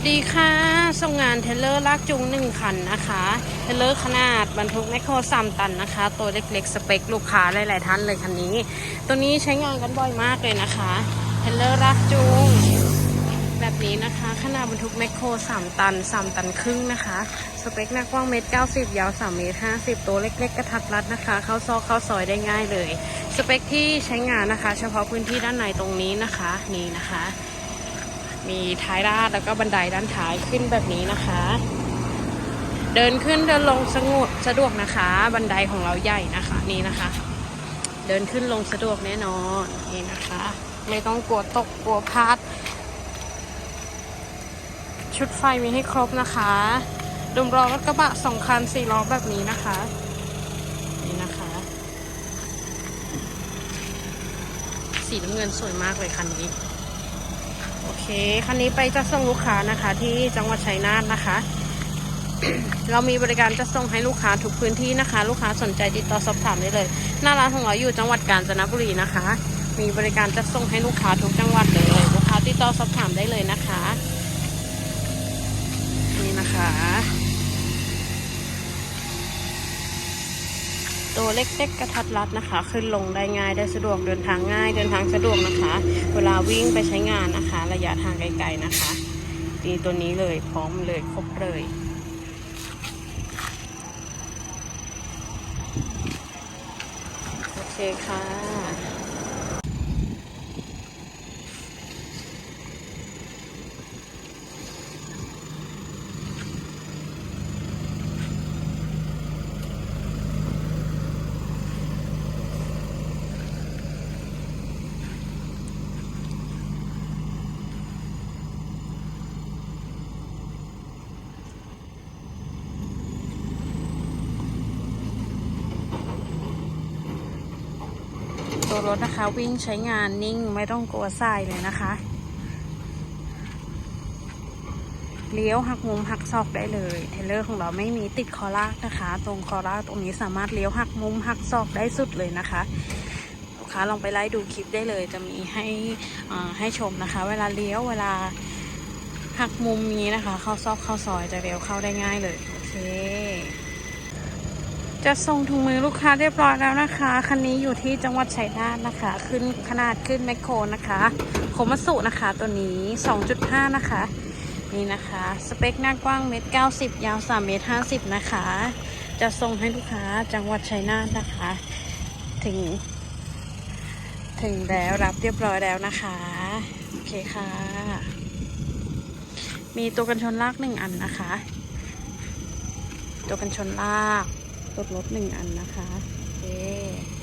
วัสดีค่ะ ส่งงานเทเลอร์ลากจูงหนึ่งคันนะคะ เทเลอร์ขนาดบรรทุกแมคโครสามตันนะคะ ตัวเล็กๆ สเปคลูกค้าหลายๆท่านเลยคันนี้ ตัวนี้ใช้งานกันบ่อยมากเลยนะคะ เทเลอร์ลากจูงแบบนี้นะคะ ขนาดบรรทุกแมคโคร3ตัน3ตันครึ่งนะคะ สเปคหน้ากว้างเมตร90ยาว3เมตร50ตัวเล็ก ๆ กระทัดรัดนะคะ เข้าซอกเข้าซอยได้ง่ายเลย สเปคที่ใช้งานนะคะ เฉพาะพื้นที่ด้านในตรงนี้นะคะ นี่นะคะ มีท้ายราดแล้วก็บันไดด้านท้ายขึ้นแบบนี้นะคะ เดินขึ้นเดินลงสงบสะดวกนะคะ บันไดของเราใหญ่นะคะนี่นะคะ เดินขึ้นลงสะดวกแน่นอนนี่นะคะ ไม่ต้องกลัวตกกลัวพลาดชุดไฟมีให้ครบนะคะดุมล้อรถกระบะสองคันสี่ล้อแบบนี้นะคะนี่นะคะ สีน้ำเงินสวยมากเลยคันนี้ โอเค คันนี้ไปจะส่งลูกค้านะคะที่จังหวัดชัยนาทนะคะ เรามีบริการจะส่งให้ลูกค้าทุกพื้นที่นะคะ ลูกค้าสนใจติดต่อสอบถามได้เลย หน้าร้านของเราอยู่จังหวัดกาญจนบุรีนะคะ มีบริการจะส่งให้ลูกค้าทุกจังหวัดเลย ลูกค้าติดต่อสอบถามได้เลยนะคะ ตัวเล็กๆกระทัดรัดนะคะ ขึ้นลงได้ง่ายได้สะดวกเดินทางง่าย เดินทางสะดวกนะคะ เวลาวิ่งไปใช้งานนะคะ ระยะทางไกลๆนะคะตีตัวนี้เลยพร้อมเลยครบเลยโอเคค่ะ รถนะคะ วิ่งใช้งานนิ่งไม่ต้องกลัวทรายเลยนะคะ เลี้ยวหักมุมหักซอกได้เลยเทเลอร์ของเราไม่มีติดคอลากนะคะ ตรงคอลากตรงนี้สามารถเลี้ยวหักมุมหักซอกได้สุดเลยนะคะลูกค้าลองไปไล่ดูคลิปได้เลย จะมีให้อ่าให้ชมนะคะ เวลาเลี้ยวเวลาหักมุมนี้นะคะ เข้าซอกเข้าซอยจะเลี้ยวเข้าได้ง่ายเลยโอเค จะส่งถุงมือลูกค้าเรียบร้อยแล้วนะคะ คันนี้อยู่ที่จังหวัดชัยนาทนะคะ ขึ้นขนาดขึ้นแมคโครนะคะโคมัสุนะคะตัวนี้ 2.5 นะคะ นี่นะคะ สเปคหน้ากว้างเมตร90 ยาว3เมตร50 นะคะ จะส่งให้ลูกค้าจังหวัดชัยนาทนะคะ ถึง ถึงแล้วรับเรียบร้อยแล้วนะคะ โอเคค่ะ มีตัวกันชนลากหนึ่งอันนะคะ ตัวกันชนลาก รถรถหนึ่งอันนะคะโอเค